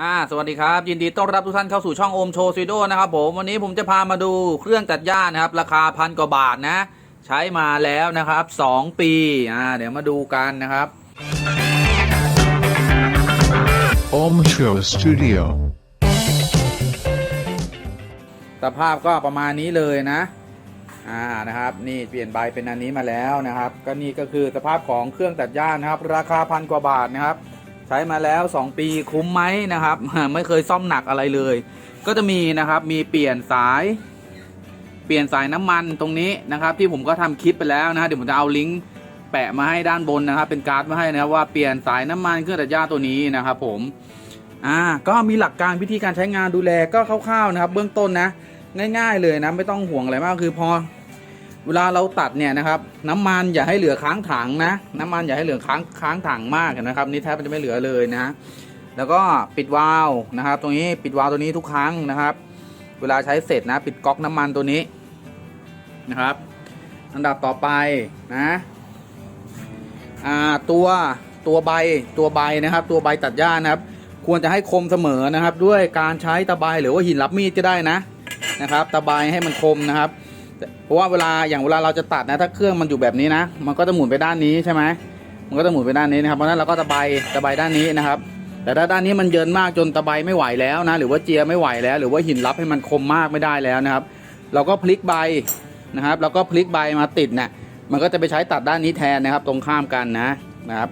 อ่าสวัสดีครับ ยินดีต้อนรับทุกท่านเข้าสู่ช่องโอมโชว์ซีโดนะครับผมวันนี้ผมจะพามาดูเครื่องตัดหญ้านะครับ ราคาพันกว่าบาทนะ ใช้มาแล้วนะครับ 2 ปีอ่าเดี๋ยวมาดูกันนะครับ Om Show Studio. สภาพก็ประมาณนี้เลยนะอ่านะครับ นี่เปลี่ยนใบเป็นอันนี้มาแล้วนะครับ ก็นี่ก็คือสภาพของเครื่องตัดหญ้านะครับ ราคาพันกว่าบาทนะครับ ใช้มาแล้ว 2 ปีคุ้มไหมนะครับ ไม่เคยซ่อมหนักอะไรเลย ก็จะมีนะครับมีเปลี่ยนสาย เปลี่ยนสายน้ำมันตรงนี้นะครับ ที่ผมก็ทำคลิปไปแล้วนะฮะเดี๋ยวผมจะเอาลิงก์แปะมาให้ด้านบนนะครับ เป็นการ์ดมาให้นะครับว่าเปลี่ยนสายน้ำมันเครื่องตัดหญ้าตัวนี้นะครับผมอ่าก็มีหลักการวิธีการใช้งานดูแลก็คร่าวๆนะครับ เบื้องต้นนะ ง่าย ๆ เลยนะไม่ต้องห่วงอะไรมากคือพอ เวลาเราตัดเนี่ยนะครับ น้ำมันอย่าให้เหลือค้างถังนะ น้ำมันอย่าให้เหลือค้างค้างถังมากนะครับนี่แทบจะไม่เหลือเลยนะ แล้วก็ปิดวาล์วนะครับ ตรงนี้ปิดวาล์วตัวนี้ทุกครั้งนะครับ เวลาใช้เสร็จนะ ปิดก๊อกน้ำมันตัวนี้นะครับ อันดับต่อไปนะอ่าตัวตัวใบตัวใบนะครับ ตัวใบตัดหญ้านะครับ ควรจะให้คมเสมอนะครับ ด้วยการใช้ตะไบหรือว่าหินรับมีดก็ได้นะนะครับ ตะไบให้มันคมนะครับ เพราะว่าเวลาอย่างเวลาเราจะตัดนะถ้าเครื่องมันอยู่แบบนี้นะ มันก็จะหมุนไปด้านนี้ใช่ไหมมันก็จะหมุนไปด้านนี้นะครับเพราะนั้นเราก็ตะไบตะไบด้านนี้นะครับ แต่ถ้าด้านนี้มันเยินมากจนตะไบไม่ไหวแล้วนะ หรือว่าเจียไม่ไหวแล้ว หรือว่าหินรับให้มันคมมากไม่ได้แล้วนะครับ เราก็พลิกใบนะครับเราก็พลิกใบมาติดเนี่ยมันก็จะไปใช้ตัดด้านนี้แทนนะครับ ตรงข้ามกันนะนะครับ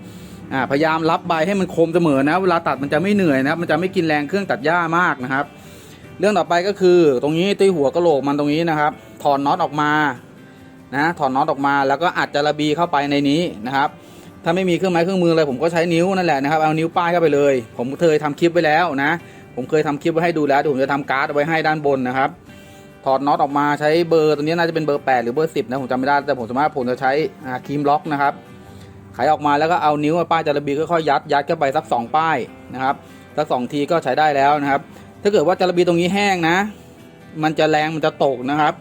พยายามรับใบให้มันคมเสมอนะ เวลาตัดมันจะไม่เหนื่อยนะครับ มันจะไม่กินแรงเครื่องตัดหญ้ามากนะครับ เรื่องต่อไปก็คือตรงนี้ที่หัวกะโหลกมันตรงนี้นะครับ ถอนน็อตออกมานะถอนน็อตออกมาแล้วก็อัดจาระบีเข้าไปในนี้นะครับ ถ้าไม่มีเครื่องไม้เครื่องมืออะไรผมก็ใช้นิ้วนั่นแหละนะครับเอานิ้วป้ายเข้าไปเลย ผมเคยทำคลิปไว้แล้วนะ ผมเคยทำคลิปไว้ให้ดูแล้วผมจะทำการ์ดไว้ให้ด้านบนนะครับ ถอดน็อตออกมาใช้เบอร์ตัวนี้น่าจะเป็นเบอร์ 8 หรือเบอร์ 10 นะผมจำไม่ได้แต่ผมสามารถผมจะใช้ครีมล็อกนะครับไขออกมาแล้วก็เอานิ้วมาป้ายจาระบีค่อยๆยัดยัดเข้าไปสัก 2 ป้ายนะครับสักสองทีก็ใช้ได้แล้วนะครับ ถ้าเกิดว่าจาระบีตรงนี้แห้งนะ มันจะแรงมันจะตกนะครับ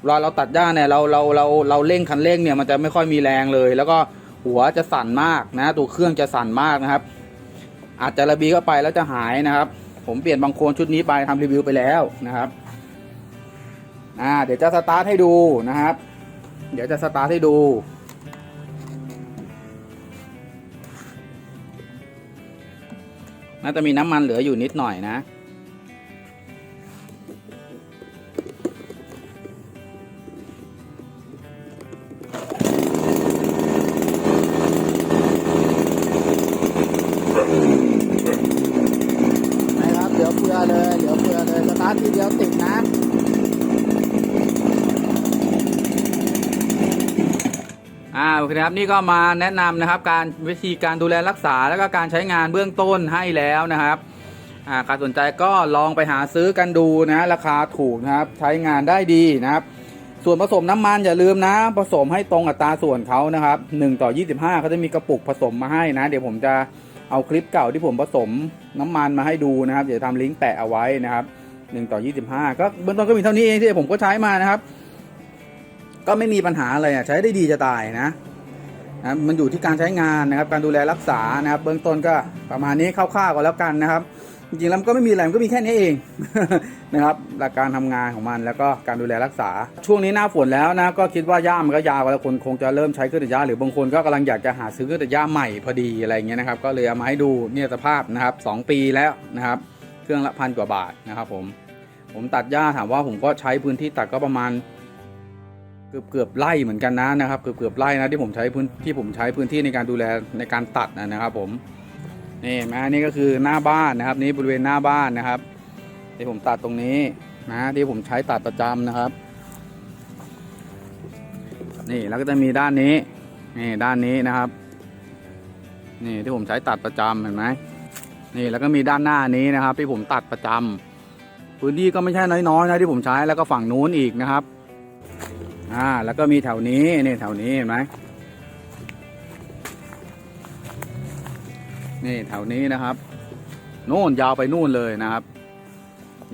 เวลาเราตัดหญ้าเนี่ยเราเราเราเราเร่งคันเร่งเนี่ยมันจะไม่ค่อยมีแรงเลย แล้วก็หัวจะสั่นมากนะ ตัวเครื่องจะสั่นมากนะครับ อาจจะระบีเข้าไปแล้วจะหายนะครับ ผมเปลี่ยนบางโคนชุดนี้ไปทำรีวิวไปแล้วนะครับอ่าเดี๋ยวจะสตาร์ทให้ดูนะครับ เดี๋ยวจะสตาร์ทให้ดูน่าจะมีน้ำมันเหลืออยู่นิดหน่อยนะ เลยเหลืออเลยสตาร์ททีเดียวติดนะอ่าโอเคครับนี่ก็มาแนะนำนะครับการวิธีการดูแลรักษาแล้วก็การใช้งานเบื้องต้นให้แล้วนะครับอ่าใครสนใจก็ลองไปหาซื้อกันดูนะราคาถูกนะครับใช้งานได้ดีนะครับ ส่วนผสมน้ำมันอย่าลืมนะ ผสมให้ตรงอัตราส่วนเขานะครับ1ต่อ 25เขาจะมีกระปุกผสมมาให้นะ เดี๋ยวผมจะ เอาคลิปเก่าที่ผมผสมน้ำมันมาให้ดูนะครับเดี๋ยวทำลิงก์แปะเอาไว้นะครับ1ต่อ 25 ก็เบื้องต้นก็มีเท่านี้เองที่ผมก็ใช้มานะครับ ก็ไม่มีปัญหาอะไรอะใช้ได้ดีจะตายนะนะมันอยู่ที่การใช้งานนะครับ การดูแลรักษานะครับ เบื้องต้นก็ประมาณนี้คร่าวๆก็แล้วกันนะครับ จริงๆแล้วมันก็ไม่มีอะไรมันก็มีแค่นี้เอง นะครับหลักการทำงานของมันแล้วก็การดูแลรักษา ช่วงนี้หน้าฝนแล้วนะก็คิดว่าหญ้ามันก็ยาวแล้วคนคงจะเริ่มใช้เครื่องตัดหญ้าหรือบางคนก็กำลังอยากจะหาซื้อเครื่องตัดหญ้าใหม่พอดีอะไรเงี้ยนะครับก็เลยเอามาให้ดูเนี่ยสภาพนะครับสองปีแล้วนะครับ เครื่องละพันกว่าบาทนะครับผมผมตัดหญ้าถามว่าผมก็ใช้พื้นที่ตัดก็ประมาณเกือบเกือบไร่เหมือนกันนะนะครับเกือบเกือบไร่นะที่ผมใช้พื้นที่ผมใช้พื้นที่ในการดูแลในการตัดนะครับผม นี่มนี่ก็คือหน้าบ้านนะครับ นี่บริเวณหน้าบ้านนะครับ ที่ผมตัดตรงนี้นะที่ผมใช้ตัดประจำนะครับ นี่แล้วก็จะมีด้านนี้นี่ด้านนี้นะครับ นี่ที่ผมใช้ตัดประจำเห็นไหมนี่แล้วก็มีด้านหน้านี้นะครับ ที่ผมตัดประจำพื้นที่ก็ไม่ใช่น้อยๆนะที่ผมใช้แล้วก็ฝั่งนู้นอีกนะครับอ่าแล้วก็มีแถวนี้นี่แถวนี้เห็นไหม นี่แถวนี้นะครับนู่นยาวไปนู่นเลยนะครับ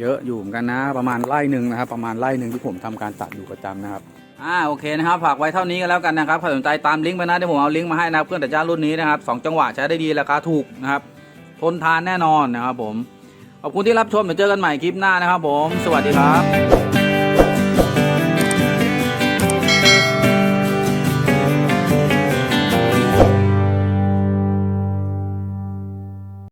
เยอะอยู่เหมือนกันนะ ประมาณไร่หนึ่งนะครับ ประมาณไร่หนึ่งที่ผมทำการตัดอยู่ประจำนะครับอ่าโอเคนะครับฝากไว้เท่านี้ก็แล้วกันนะครับใครสนใจตามลิงก์ไปนะเดี๋ยวผมเอาลิงก์มาให้นะเครื่องตัดหญ้ารุ่นนี้นะครับสองจังหวะใช้ได้ดีราคาถูกนะครับทนทานแน่นอนนะครับผมขอบคุณที่รับชมเดี๋ยวเจอกันใหม่คลิปหน้านะครับผม สวัสดีครับ